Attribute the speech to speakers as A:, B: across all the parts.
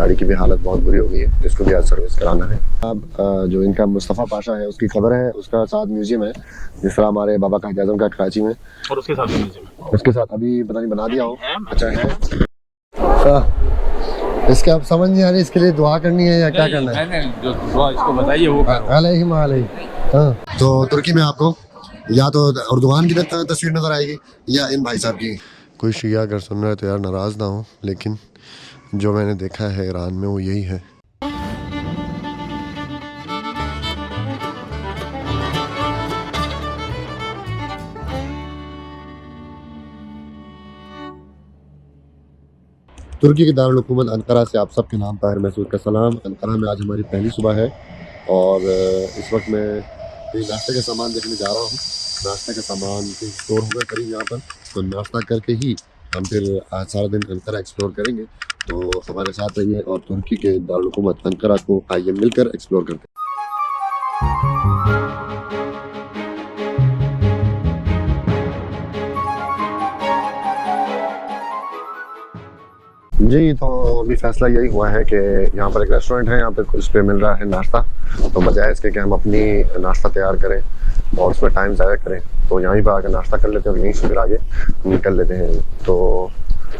A: گاڑی کی بھی حالت بہت بری ہو گئی ہے جس کو بھی آج سروس کرانا ہے۔ اب جو ان کا مصطفیٰ پاشا ہے اس کی خبر ہے اس کا ساتھ میوزیم ہے جس طرح ہمارے بابا کا اعظم کا کراچی میں۔
B: اور اس کے ساتھ میوزیم
A: اس کے ساتھ ابھی پتہ نہیں بنا دیا ہو۔
B: اچھا ہے۔
A: ہاں۔ اس کے اب سمجھ نہیں آ رہی اس کے لیے دعا کرنی ہے یا کیا کرنا
C: ہے؟ جو دعا اس کو بتائیے وہ
A: علیہ علیہ۔ ہاں۔ تو ترکی میں آپ کو یا تو اردوان کی تصویر نظر آئے گی یا ان بھائی صاحب کی۔ کوئی شیعہ اگر سن رہا ہے تو یار ناراض نہ ہو لیکن جو میں نے دیکھا ہے ایران میں، وہ یہی ہے۔ ترکی کے دارالحکومت انقرہ سے آپ سب کے نام طاہر محسوس کا سلام۔ انقرہ میں آج ہماری پہلی صبح ہے اور اس وقت میں ناشتے کا سامان دیکھنے جا رہا ہوں۔ ناشتہ کا سامان اسٹور ہوگا قریب یہاں پر، تو ناشتہ کر کے ہی ہم پھر آج سارا دن انقرہ ایکسپلور کریں گے۔ تو ہمارے ساتھ رہیے اور ترکی کے دارالحکومت انقرہ کو آئیے مل کر ایکسپلور کرتے ہیں۔ جی تو ابھی فیصلہ یہی ہوا ہے کہ یہاں پر ایک ریسٹورینٹ ہے، یہاں پہ اس پہ مل رہا ہے ناشتہ۔ تو بجائے اس کے کہ ہم اپنی ناشتہ تیار کریں۔ اور اس میں ٹائم ضائع کریں۔ تو یہیں پہ آ کے ناشتہ کر لیتے ہیں اور یہیں سے پھر آگے نکل لیتے ہیں۔ تو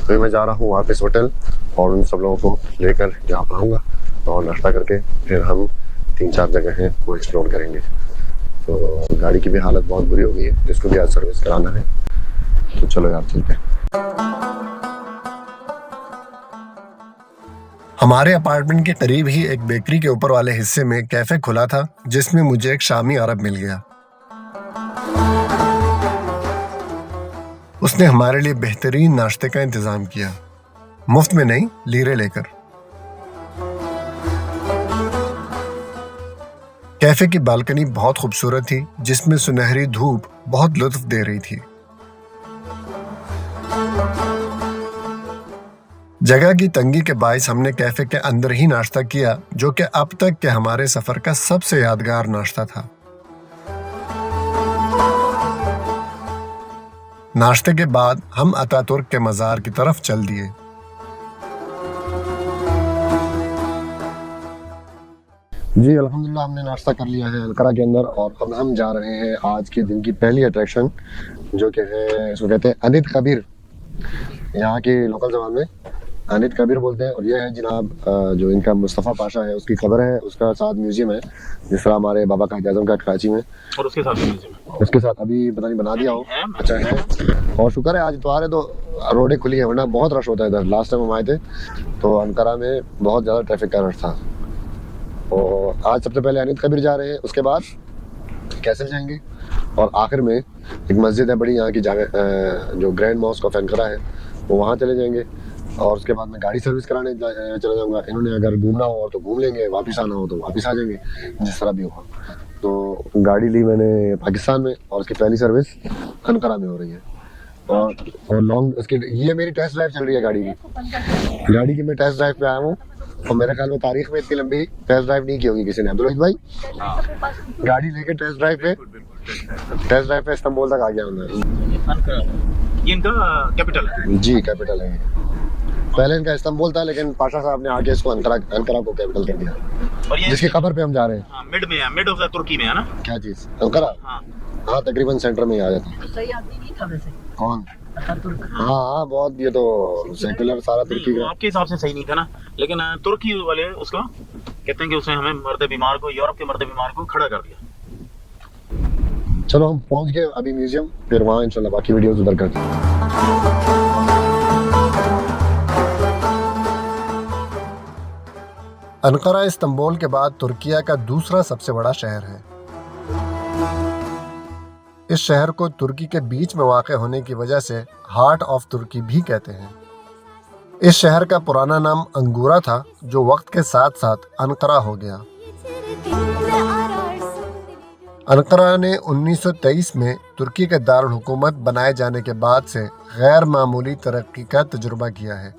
A: پھر میں جا رہا ہوں واپس ہوٹل اور ان سب لوگوں کو لے کر یہاں پہ آؤں گا اور ناشتہ کر کے پھر ہم تین چار جگہ ہیں وہ ایکسپلور کریں گے۔ تو گاڑی کی بھی حالت بہت بری ہو گئی ہے۔ جس کو بھی آج سروس کرانا ہے۔ تو چلو یار، چلتے ہیں۔
D: ہمارے اپارٹمنٹ کے قریب ہی ایک بیکری کے اوپر والے حصے میں کیفے کھلا تھا، جس میں مجھے ایک شامی عرب مل گیا۔ اس نے ہمارے لیے بہترین ناشتے کا انتظام کیا۔ مفت میں نہیں، لیرے لے کر۔ کیفے کی بالکنی بہت خوبصورت تھی، جس میں سنہری دھوپ بہت لطف دے رہی تھی۔ جگہ کی تنگی کے باعث ہم نے کیفے کے اندر ہی ناشتہ کیا، جو کہ اب تک کے ہمارے سفر کا سب سے یادگار ناشتہ تھا۔ ناشتے کے بعد ہم اتا ترک کے مزار کی طرف چل دیے
A: جی الحمدللہ، ہم نے ناشتہ کر لیا ہے الکرا کے اندر اور اب ہم جا رہے ہیں آج کے دن کی پہلی اٹریکشن جو کہ ہے، اس کو کہتے ہیں انت کبیر۔ یہاں کی لوکل زبان میں حامد کبیر بولتے ہیں اور یہ ہے جناب جو ان کا مصطفیٰ پاشا ہے اس کی قبر ہے اس کا ساتھ میوزیم ہے جس طرح ہمارے بابا قائد اعظم کا کراچی میں۔
B: اور اس کے ساتھ میوزیم
A: اس کے ساتھ ابھی پتہ نہیں بنا دیا ہو۔
B: اچھا ہے۔
A: اور شکر ہے آج اتوار ہے تو روڈیں کھلی ہیں ورنہ بہت رش ہوتا ہے ادھر۔ لاسٹ ٹائم ہم آئے تھے تو انکارا میں بہت زیادہ ٹریفک کا رش تھا۔ اور آج سب سے پہلے حامد کبیر جا رہے ہیں اس کے بعد کیسل جائیں گے۔ اور آخر میں ایک مسجد ہے بڑی یہاں کی جامع جو گرینڈ ماسک آف انکرا ہے وہ وہاں چلے جائیں گے۔ اور اس کے بعد میں گاڑی سروس کرانے چلا جاؤں گا۔ انہوں نے اگر گھومنا ہو تو گھوم لیں گے واپس آنا ہو تو واپس آ جائیں گے جس طرح بھی ہو۔ تو گاڑی لی میں نے پاکستان میں اور اس کی پہلی سروس انقرہ میں ہو رہی ہے۔ اور اور لانگ اس کی یہ میری ٹیسٹ ڈرائیو چل رہی ہے گاڑی کی۔ گاڑی کی میں ٹیسٹ ڈرائیو پہ آیا ہوں۔ اور میرے خیال میں تاریخ میں اتنی لمبی ٹیسٹ ڈرائیو نہیں کی ہوگی کسی نے۔ عبدالرحید بھائی گاڑی لے کے ٹیسٹ ڈرائیو پہ ٹیسٹ ڈرائیو پہ استنبول تک آ گیا ہوں میں۔ جی کیپٹل ہے۔ پہلے ان کا استنبول تھا لیکن پاشا صاحب نے آگے اس کو انکرا انکرا کو کیپٹل کر دیا۔
B: جس کی
A: قبر پہ ہم جا رہے ہیں۔
B: ہاں، مڈ میں ہے مڈ آف ترکی میں ہے نا؟
A: کیا چیز؟ انکرا
B: ہاں۔,
A: ہاں۔ تقریباً سینٹر میں ہی آ جاتا صحیح
B: آدمی نہیں تھا ویسے؟
A: کون؟ ہاں،, ہاں بہت یہ تو سیکولر سارا ترکی کا۔
B: آپ کے حساب سے صحیح نہیں تھا نا۔ لیکن ترکی والے اس کا کہتے ہیں کہ اس نے ہمیں مرد بیمار کو یورپ کے مرد بیمار کو کھڑا کر دیا۔
A: چلو ہم پہنچ گئے ابھی میوزیم پھر وہاں انشاءاللہ باقی ویڈیوز ادھر کرتے ہیں۔
D: انقرہ استنبول کے بعد ترکیہ کا دوسرا سب سے بڑا شہر ہے۔ اس شہر کو ترکی کے بیچ میں واقع ہونے کی وجہ سے ہارٹ آف ترکی بھی کہتے ہیں۔ اس شہر کا پرانا نام انگورا تھا، جو وقت کے ساتھ ساتھ انقرہ ہو گیا۔ انقرہ نے انیس سو تیئیس میں ترکی کے دارالحکومت بنائے جانے کے بعد سے غیر معمولی ترقی کا تجربہ کیا ہے۔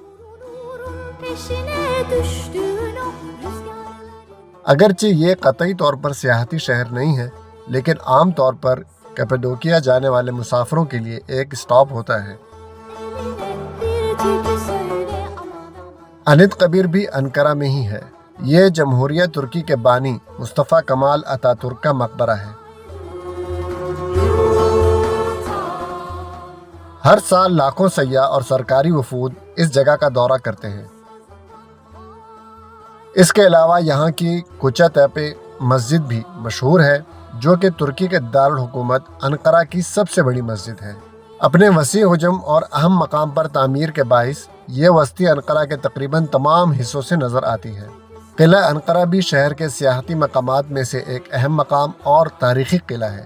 D: اگرچہ یہ قطعی طور پر سیاحتی شہر نہیں ہے، لیکن عام طور پر کپڈوکیا جانے والے مسافروں کے لیے ایک سٹاپ ہوتا ہے۔ انت قبیر بھی انکرا میں ہی ہے۔ یہ جمہوریہ ترکی کے بانی مصطفیٰ کمال اتا ترک کا مقبرہ ہے۔ ہر سال لاکھوں سیاح اور سرکاری وفود اس جگہ کا دورہ کرتے ہیں۔ اس کے علاوہ یہاں کی کوچا تیپے مسجد بھی مشہور ہے، جو کہ ترکی کے دارالحکومت انقرہ کی سب سے بڑی مسجد ہے۔ اپنے وسیع حجم اور اہم مقام پر تعمیر کے باعث یہ وسطی انقرہ کے تقریباً تمام حصوں سے نظر آتی ہے۔ قلعہ انقرہ بھی شہر کے سیاحتی مقامات میں سے ایک اہم مقام اور تاریخی قلعہ ہے،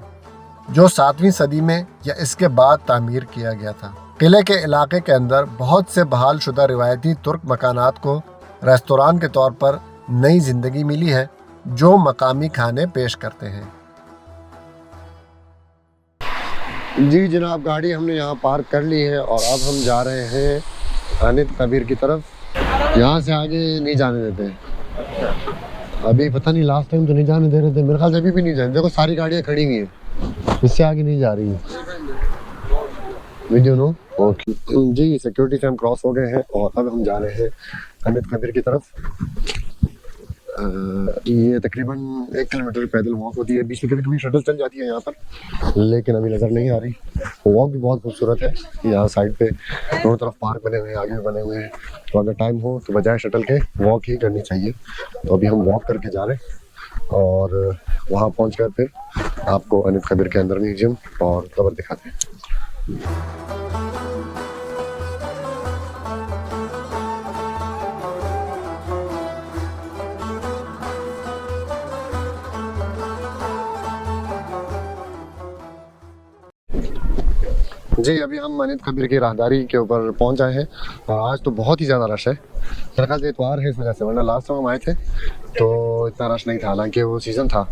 D: جو ساتویں صدی میں یا اس کے بعد تعمیر کیا گیا تھا۔ قلعے کے علاقے کے اندر بہت سے بحال شدہ روایتی ترک مکانات کو ریستوران کے طور پر نئی زندگی ملی ہے، جو مقامی کھانے پیش کرتے ہیں۔
A: جی جناب، گاڑی ہم نے یہاں پارک کر لی ہے اور اب ہم جا رہے ہیں انت کبیر کی طرف۔ یہاں سے آگے نہیں جانے دیتے۔ ابھی پتہ نہیں لاسٹ ٹائم تو نہیں جانے دے رہے تھے۔ میرے خیال سے ابھی بھی نہیں جانے۔ دیکھو، ساری گاڑیاں کھڑی ہوئی ہیں۔ اس سے آگے نہیں جا رہی ہیں۔ ویڈیو نو؟ اوکے جی سیکیورٹی سے ہم کراس ہو گئے ہیں اور اب ہم جا رہے ہیں حمید قبیر کی طرف. یہ تقریباً ایک کلو میٹر پیدل واک ہوتی ہے. بیس میں کبھی کبھی شٹل چل جاتی ہے یہاں پر لیکن ابھی نظر نہیں آ رہی. واک بھی بہت خوبصورت ہے. یہاں سائڈ پہ دونوں طرف پارک بنے ہوئے ہیں آگے بنے ہوئے ہیں. تو اگر ٹائم ہو تو بجائے شٹل کے واک ہی کرنی چاہیے. تو ابھی ہم واک کر کے جا رہے ہیں اور وہاں پہنچ کر پھر آپ کو انت خبر کے اندر میوزیم اور خبر دکھاتے ہیں۔ جی ابھی ہم مانیت کبیر کی راہداری کے اوپر پہنچ آئے ہیں اور آج تو بہت ہی زیادہ رش ہے۔ درخواست اتوار ہے اس وجہ سے، ورنہ لاسٹ ٹائم ہم آئے تھے۔ تو اتنا رش نہیں تھا۔ حالانکہ وہ سیزن تھا۔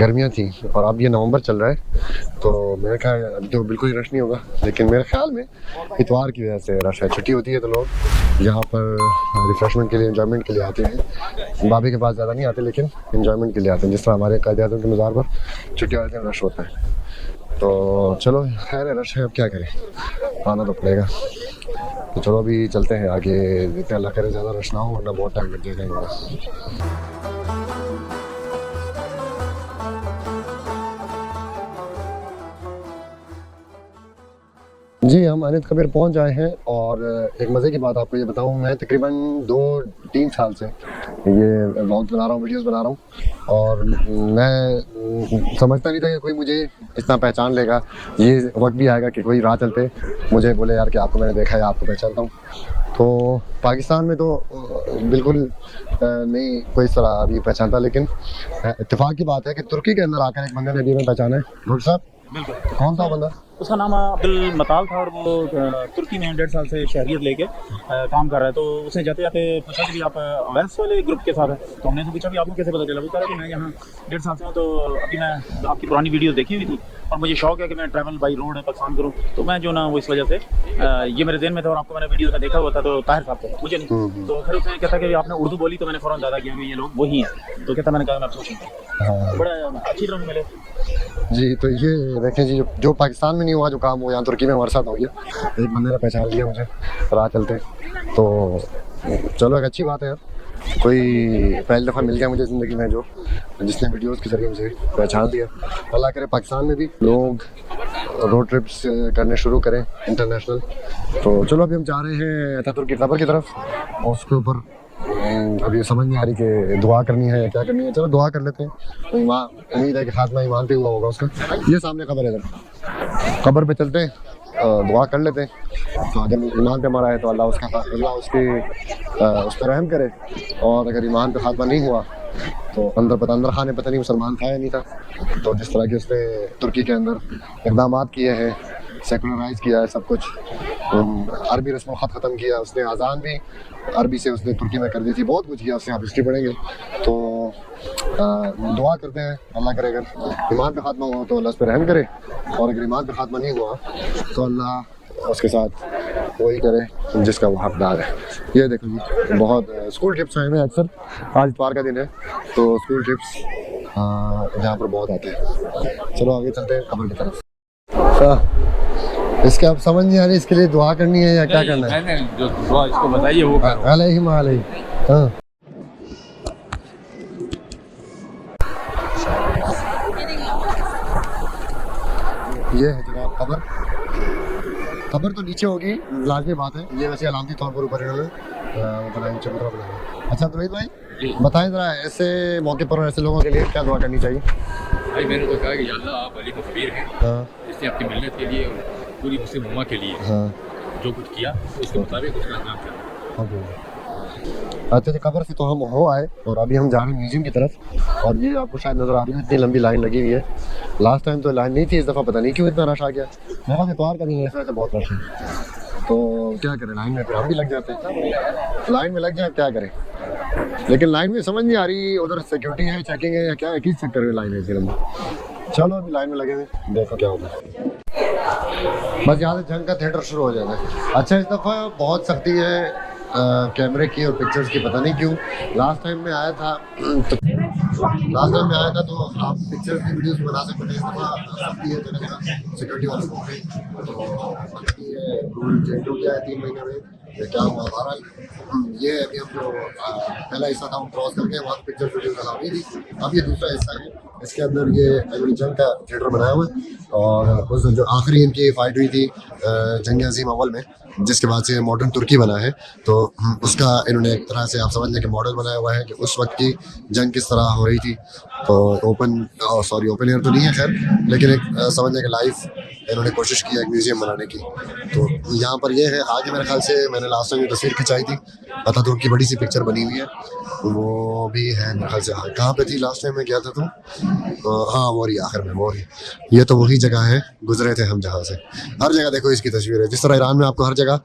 A: گرمیاں تھیں اور اب یہ نومبر چل رہا ہے۔ تو میرے خیال ابھی تو بالکل ہی رش نہیں ہوگا۔ لیکن میرے خیال میں اتوار کی وجہ سے رش ہے۔ چھٹی ہوتی ہے تو لوگ یہاں پر ریفریشمنٹ کے لیے انجوائمنٹ کے لیے آتے ہیں۔ بابے کے پاس زیادہ نہیں آتے، لیکن انجوائمنٹ کے لیے آتے ہیں۔ جس طرح ہمارے قائد اعظم کے مزار پر چھٹی والے دن رش ہوتا ہے۔ تو چلو، خیر ہے، رش ہے۔ اب کیا کریں؟ آنا تو پڑے گا۔ تو چلو ابھی چلتے ہیں، آگے دیکھتے ہیں، اللہ کرے زیادہ رش نہ ہو، ورنہ بہت ٹائم لگ جائے گا جی ہم انت کبیر پہنچ آئے ہیں اور ایک مزے کی بات آپ کو یہ بتاؤں میں تقریباً دو تین سال سے یہ بلاگز بنا رہا ہوں ویڈیوز بنا رہا ہوں اور میں سمجھتا نہیں تھا کہ کوئی مجھے اتنا پہچان لے گا۔ یہ وقت بھی آئے گا کہ کوئی راہ چلتے۔ مجھے بولے یار کہ آپ کو میں نے دیکھا ہے آپ کو پہچانتا ہوں۔ تو پاکستان میں تو بالکل نہیں کوئی اس طرح ابھی پہچانتا لیکن اتفاق کی بات ہے کہ ترکی کے اندر آ کر ایک بندے نے ابھی میں پہچانا ہے۔ صاحب
B: بالکل۔ کون
A: سا بندہ؟
B: اس کا نام عبد المطال تھا اور وہ ترکی میں ڈیڑھ سال سے شہریت لے کے کام کر رہا ہے۔ تو اس نے جاتے جاتے پوچھا کہ آپ اویس والے گروپ کے ساتھ ہیں؟ تو ہم نے پوچھا کہ آپ کو کیسے پتا چلا؟ وہ کہہ رہا کہ میں یہاں ڈیڑھ سال سے ہوں تو ابھی میں آپ کی پرانی ویڈیو دیکھی ہوئی تھی۔ اور مجھے شوق ہے کہ میں ٹریول بائی روڈ ہے پاکستان کروں۔ تو میں جو نا وہ اس وجہ سے یہ میرے ذہن میں تھا اور آپ کو میں نے ویڈیو کا دیکھا ہوا تھا تو طاہر صاحب کو۔ مجھے نہیں۔ تو پھر اس نے کہتا کہ آپ نے اردو بولی تو میں نے فوراً زیادہ کیا کہ یہ لوگ وہی ہیں۔ تو کہتا میں نے کہا میں سوچوں
A: ہاں۔ بڑا
B: اچھی طرح ملے۔
A: جی تو یہ دیکھیں جی جو پاکستان میں نہیں ہوا جو کام ہوا یہاں ترکی میں ہمارے ساتھ ہو گیا ایک بندے نے پہچان لیا مجھے راہ چلتے۔ تو چلو ایک اچھی بات ہے یار۔ کوئی پہلی دفعہ مل گیا مجھے زندگی میں جو، جس نے ویڈیوز کے ذریعے مجھے پہچان دیا۔ اللہ کرے پاکستان میں بھی لوگ روڈ ٹرپس کرنے شروع کریں انٹرنیشنل تو چلو ابھی ہم جا رہے ہیں تطر کی قبر کی طرف۔ اور اس کے اوپر ابھی سمجھ نہیں آ رہی کہ دعا کرنی ہے کیا کرنی ہے۔ چلو دعا کر لیتے ہیں۔ امید ہے کہ خاتمہ ایمان پہ ہوا ہوگا اس کا۔ یہ سامنے قبر ہے ادھر۔ قبر پہ چلتے ہیں۔ دعا کر لیتے تو جب ایمان پہ مرا ہے تو اللہ اس کا اللہ اس کی اس پہ رحم کرے۔ اور اگر ایمان پہ خاتمہ نہیں ہوا تو اندر پتہ اندر خانے پتہ نہیں مسلمان تھا یا نہیں تھا۔ تو جس طرح کہ اس نے ترکی کے اندر اقدامات کیے ہیں، سیکولرائز کیا ہے سب کچھ۔ عربی رسم الخط ختم کیا، اس نے اذان بھی عربی سے، اس نے ترکی میں کر دی تھی، بہت کچھ کیا، اس نے، آپ ہسٹری پڑھیں گے۔ تو دعا کرتے ہیں، اللہ کرے، اگر ایمان پہ خاتمہ ہوا تو اللہ اس پہ رحم کرے، اور اگر ایمان پہ خاتمہ نہیں ہوا تو اللہ اس کے ساتھ وہی کرے جس کا وہ حقدار ہے۔ یہ دیکھو جی بہت اسکول ٹرپس آئے ہیں اکثر۔ آج اتوار کا دن ہے، تو اسکول ٹرپس یہاں پر بہت آتے ہیں۔ چلو، آگے چلتے ہیں، قبر کی طرف۔ ہاں۔ اس کے آپ سمجھ نہیں آ رہی اس کے لیے دعا کرنی ہے یا کیا کرنا
C: ہے؟ جو دعا
A: علیہ ہاں۔ یہ ہے جناب خبر۔ خبر تو نیچے ہوگی لازمی بات ہے۔ یہ ویسے علامتی طور پر اوپر انہوں نے بنائی چمرہ بنایا اچھا تو بھائی
E: جی۔
A: بتائیں ذرا ایسے موقع پر ایسے لوگوں کے لیے کیا دعا کرنی چاہیے؟
E: بھائی میں نے
C: تو کہا کہ یا اللہ آپ علی کو ہیں۔
A: ہاں۔
E: اس نے کی ملنے کے
C: لیے
E: پوری
C: مسلم عما کے لیے
A: ہاں۔
E: جو کچھ کیا اس کے مطابق اس کا انجام
C: کیا
A: حضرت قبر سے تو ہم ہو آئے اور ابھی ہم جا رہے ہیں میوزیم کی طرف۔ اور یہ آپ کو شاید نظر آ رہی ہے اتنی لمبی لائن لگی ہوئی ہے۔ لاسٹ ٹائم تو لائن نہیں تھی اس دفعہ پتہ نہیں کیوں اتنا رش آ گیا۔ میرا ویپار کا نہیں ایسا تو بہت رش ہے۔ تو کیا کریں لائن میں پھر ہم بھی لگ جاتے ہیں۔ لائن میں لگ جائیں کیا کریں۔ لیکن لائن میں سمجھ نہیں آ رہی ادھر سیکیورٹی ہے چیکنگ ہے یا کیا ہے کس چکر میں لائن ہے اسی لمبی چلو، ابھی لائن میں لگے ہوئے دیکھو کیا ہوگا بس یہاں سے جنگ کا تھیٹر شروع ہو جاتا ہے۔ اچھا اس دفعہ بہت سختی ہے کیمرے کی اور پکچرز کی، پتہ نہیں کیوں۔ لاسٹ ٹائم میں آیا تھا لاسٹ ٹائم میں آیا تھا تو آپ پکچرز کی ویڈیوز بنا سکتے ہیں۔ اس دفعہ سختی ہے، تو سیکورٹی والوں کو۔ تو سختی ہے رول چینج ہو گیا ہے تین مہینے میں۔ کیا ہوا ہمارا یہ ابھی ہم جو پہلا حصہ تھا، ہم کراس کر کے وہاں پکچر ویڈیو لگا ہوئی تھی۔ اب یہ دوسرا حصہ ہے۔ اس کے اندر یہ جنگ کا تھیٹر بنایا ہوا ہے۔ اور اس جو آخری ان کی فائٹ ہوئی تھی جنگ عظیم اول میں، جس کے بعد سے ماڈرن ترکی بنا ہے۔ تو اس کا انہوں نے ایک طرح سے آپ سمجھ لیں کہ ماڈل بنایا ہوا ہے کہ اس وقت کی جنگ کس طرح ہو رہی تھی۔ تو اوپن سوری اوپن ایئر تو نہیں ہے، خیر، لیکن ایک سمجھ لیں کہ لائف انہوں نے کوشش کی ایک میوزیم بنانے کی۔ تو یہاں پر یہ ہے، آج میرے خیال سے میں نے لاسٹ ٹائم تصویر کھنچائی تھی، پتہ تو کی بڑی سی پکچر بنی ہوئی ہے۔ وہ بھی ہے میرے خیال سے ہاں، کہاں پہ تھی لاسٹ ٹائم میں کیا تھا تو؟ ہاں وہ رہی، آخر میں وہ رہی۔ یہ تو وہی جگہ ہے، گزرے تھے ہم جہاں سے۔ ہر جگہ دیکھو اس کی تصویر ہے۔ جس طرح ایران میں آپ کو ہر جگہ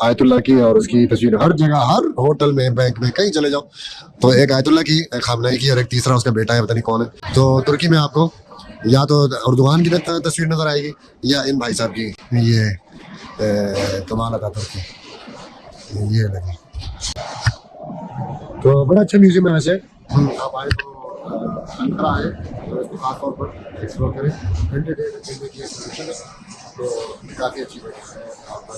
A: آیت اللہ کی اور اس کی تصویر، ہر جگہ، ہر ہوٹل میں بینک میں، کہیں چلے جاؤ۔ تو ایک آیت اللہ کی، ایک خامنائی کی اور ایک تیسرا اس کا بیٹا ہے، پتہ نہیں کون ہے۔ تو ترکی میں آپ کو یا تو اردوان کی تصویر نظر آئے گی یا ان بھائی صاحب کی یہ کمال عطا کی یہ لگی۔ تو بڑا اچھا میوزیم ہے ویسے۔ آپ آئے تو انکرا آئے تو اس کو خاص طور پر ایکسپلور کریں۔ انٹرٹینمنٹ کے لیے سلیوشن ہے۔ تو کافی اچھی وجہ ہے۔ آپ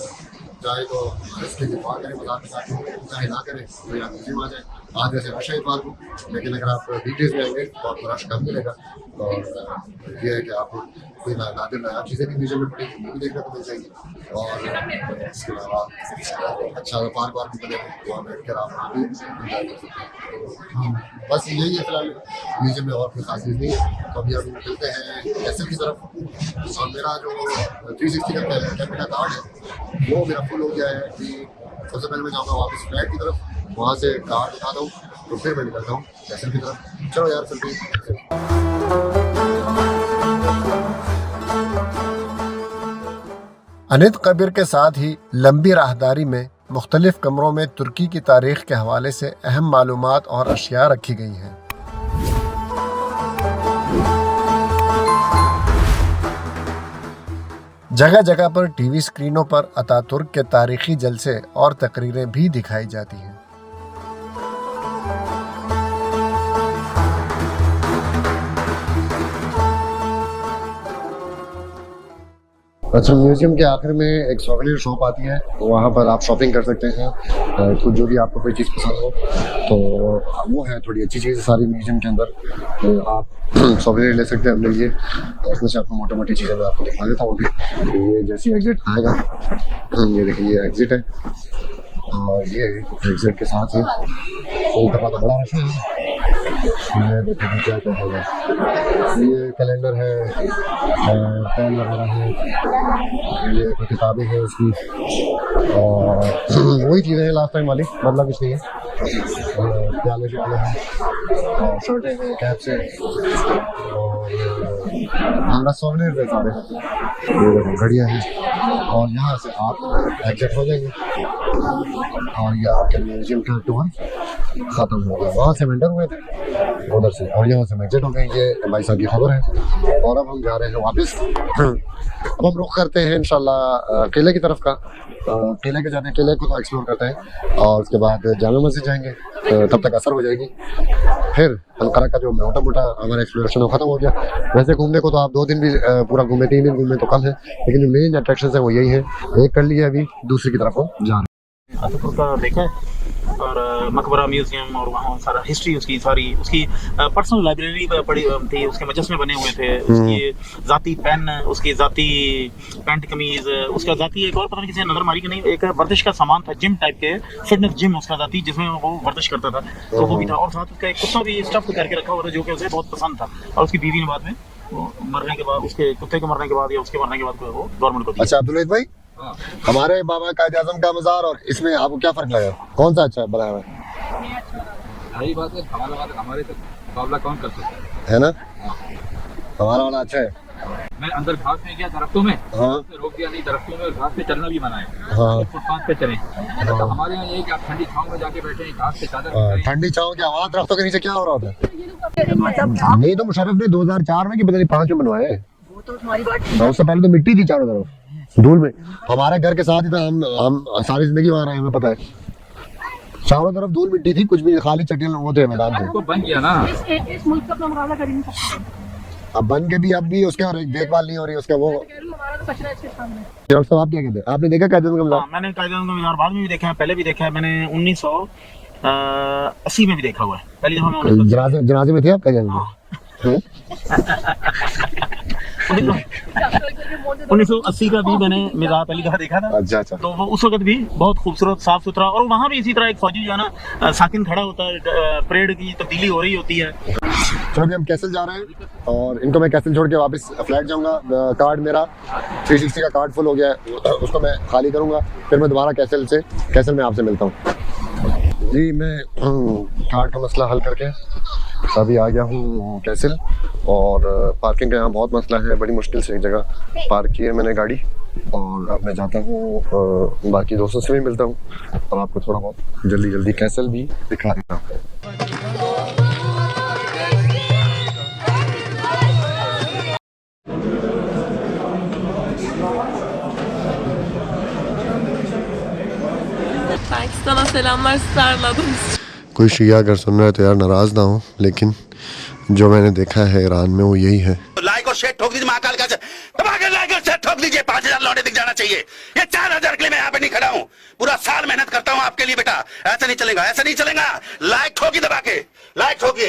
A: چاہے تو اس کے لیے بات کریں مزاق کے ساتھ چاہے نہ کریں تو یہاں میوزیم آ جائیں آج ویسے ہر شہر کو، لیکن اگر آپ ڈیٹیلس میں آئیں گے تو آپ کو رش کم ملے گا۔ اور یہ ہے کہ آپ کو کوئی نادر آپ چیزیں بھی میوزیم میں پڑھیں گی وہ بھی دیکھنے کو مل جائیں گی۔ اور اس کے علاوہ اچھا پارک وارک بھی بنے گا وہاں بیٹھ کر آپ بھی انجوائے کر سکتے ہیں بس یہی ہے فی الحال میوزیم میں اور کوئی خاص چیز نہیں ہے۔ تو ابھی ہم ملتے ہیں ایس ایسے کی طرف۔ اور میرا جو تھری سکسٹی کا کیمرہ کارڈ ہے، وہ میرا فل ہو گیا ہے۔ کہ سب سے پہلے میں جاؤں گا واپس فلیٹ کی طرف۔ وہاں سے کار اٹھاتا ہوں تو پھر میں نکلتا ہوں جیسے کی طرف۔ چلو یار چلتی
D: انت قبیر کے ساتھ ہی لمبی راہداری میں مختلف کمروں میں ترکی کی تاریخ کے حوالے سے اہم معلومات اور اشیاء رکھی گئی ہیں۔ جگہ جگہ پر ٹی وی اسکرینوں پر اتا ترک کے تاریخی جلسے اور تقریریں بھی دکھائی جاتی ہیں۔
A: اچھا میوزیم کے آخر میں ایک ساکلیٹ شاپ آتی ہے، وہاں پر آپ شاپنگ کر سکتے ہیں۔ کچھ جو بھی آپ کو کوئی چیز پسند ہو، تو وہ ہے تھوڑی اچھی چیز ساری میوزیم کے اندر۔ آپ سوگلیر لے سکتے ہیں، اپنے لیے۔ اس میں سے آپ کو موٹا موٹی چیزیں میں آپ کو دکھا دیتا ہوں یہ جیسی ایگزٹ آئے گا۔ یہ دیکھیے، یہ ایگزٹ ہے۔ یہ ساتھ ہے ایک کیا کیا ہوگا یہ کیلنڈر ہے پین وغیرہ ہے، یہ کتابیں ہیں اس کی۔ اور وہی چیزیں ہیں لاسٹ ٹائم والی مطلب اس لیے۔ پیالے پیالے ہیں؟ چھوٹے کیپ سے۔ ہمارا سونے روپئے سارے۔ گھڑیاں ہیں۔ اور یہاں سے آپ ایگزٹ ہو جائیں گے۔ اور یہ آپ کے میوزیم کا ٹور ختم ہو گیا۔ وہاں سیمنٹر ہوئے تھے ادھر سے۔ اور یہاں سیمنٹڈ ہو گئے۔ یہ بھائی صاحب کی خبر ہے۔ اور اب ہم جا رہے ہیں واپس۔ اب ہم رخ کرتے ہیں انشاءاللہ قلعے کی طرف کا۔ قلعے کے جانے قلعے کو تو ایکسپلور کرتے ہیں۔ اور اس کے بعد جامع مسجد جائیں گے۔ تب تک اثر ہو جائے گی۔ پھر انقرہ کا جو موٹا موٹا ہمارا ایکسپلوریشن وہ ختم ہو گیا۔ ویسے گھومنے کو تو آپ دو دن بھی پورا گھومے، تین دن گھومے تو کم ہے۔ لیکن جو مین اٹریکشنز ہیں وہ یہی ہیں ایک کر لیا ابھی، دوسری کی طرف کو جا رہے ہیں۔
B: دیکھیں۔ اور مقبرہ میوزیم اور وہاں سارا ہسٹری اس کی ساری اس کی پرسنل لائبریری پڑی تھی اس کے مجسمے بنے ہوئے تھے اس کی ذاتی پین اس کی ذاتی پینٹ کمیز اس کا ذاتی ایک اور پتہ نہیں کسی نے نظر ماری کہ نہیں ایک ورزش کا سامان تھا جم ٹائپ کے فٹنس جم اس کا ذاتی جس میں وہ ورزش کرتا تھا تو وہ بھی تھا۔ اور ساتھ اس کا ایک کتا بھی اسٹف کر کے رکھا ہوا تھا جو کہ اسے بہت پسند تھا۔ اور اس کی بیوی نے بعد میں مرنے کے بعد اس کے کتے کے مرنے کے بعد یا اس کے مرنے کے بعد وہ گورنمنٹ کو اچھا
A: عبدالعید بھائی؟ ہمارے بابا قائد اعظم کا مزار اور اس میں آپ کو کیا فرق لگا؟ کون سا اچھا بنایا ہوا ہے ہے نا؟ ہمارا والا اچھا ہے۔
E: میں اندر گھاس میں گیا درختوں میں
A: ہاں۔
E: روک دیا نہیں درختوں
C: میں گھاس
E: پہ چلنا بھی
C: منع ہے۔
A: ہاں۔ فٹ
E: پاتھ پہ چلیں۔ ہاں۔ ہمارے یہاں یہ کہ آپ
C: ٹھنڈی چھاؤں میں جا
E: کے بیٹھے گھاس پہ چادر
A: ٹھنڈی چھاؤں کی آواز درختوں کے نیچے کیا ہو رہا ہوتا ہے؟ نہیں تو مشرف نے دو ہزار چار میں کہ پتہ نہیں پانچ میں بنوائے۔ وہ تو
F: ہماری بات
A: اس سے پہلے تو مٹی تھی چاروں طرف۔ دھول میں۔ ہمارے گھر کے ساتھ ہی تھا ہم ہم ساری زندگی وہاں رہے ہمیں پتہ ہے۔ چاروں طرف دھول مٹی تھی کچھ بھی خالی چٹیاں لوگوں تھے میدان تھے۔ اب بن کے بھی اب بھی اس کے دیکھ بھال نہیں ہو رہی اس کا وہ ڈاکٹر صاحب آپ کیا کہتے ہیں؟ آپ نے دیکھا قائدین کا مزار
B: میں نے کا مزار بعد میں بھی دیکھا ہے پہلے بھی دیکھا ہے میں نے انیس سو اسی میں بھی دیکھا ہوا ہے۔ پہلی دفعہ
A: جنازے میں تھے آپ قائدین
B: کا انیس سو اسی کا بھی میں نے مزاح پہلی دفعہ دیکھا تھا۔
A: اچھا، اچھا۔
B: تو وہ اس وقت بھی بہت خوبصورت صاف ستھرا اور وہاں بھی اسی طرح ایک فوجی جو ہے نا ساکن کھڑا ہوتا ہے پریڈ کی تبدیلی ہو رہی ہوتی ہے۔
A: تو جی، ہم کیسل جا رہے ہیں اور ان کو میں کیسل چھوڑ کے واپس فلیٹ جاؤں گا۔ کارڈ میرا تھری سکسٹی کا کارڈ فل ہو گیا ہے اس کو میں خالی کروں گا۔ پھر میں دوبارہ کیسل سے کیسل میں آپ سے ملتا ہوں۔ جی میں کارڈ کا مسئلہ حل کر کے ابھی آ گیا ہوں کیسل اور پارکنگ کا یہاں بہت مسئلہ ہے بڑی مشکل سے ایک جگہ پارک کی ہے میں نے گاڑی اور اب میں جاتا ہوں باقی دوستوں سے بھی ملتا ہوں اور آپ کو تھوڑا بہت جلدی جلدی کیسل بھی دکھا دیتا ہوں
G: Herkese selamlar, Starladınız.
A: کوئی شیعہ اگر سن رہا ہے تو یار ناراض نہ ہو لیکن جو میں نے دیکھا ہے ایران میں وہ یہی ہے۔
H: لائک اور شیئر ٹھوک دیجیے مہاکال کا لائک اور شیئر ٹھوک دیجیے، پانچ ہزار لوٹے دکھ جانا چاہیے۔ یہ چار ہزار کے لیے میں یہاں پہ نہیں کھڑا ہوں۔ پورا سال محنت کرتا ہوں آپ کے لیے بیٹا۔ ایسا نہیں چلے گا، ایسا نہیں چلے گا۔ لائک ٹھوکی دبا کے لائک ٹھوکی۔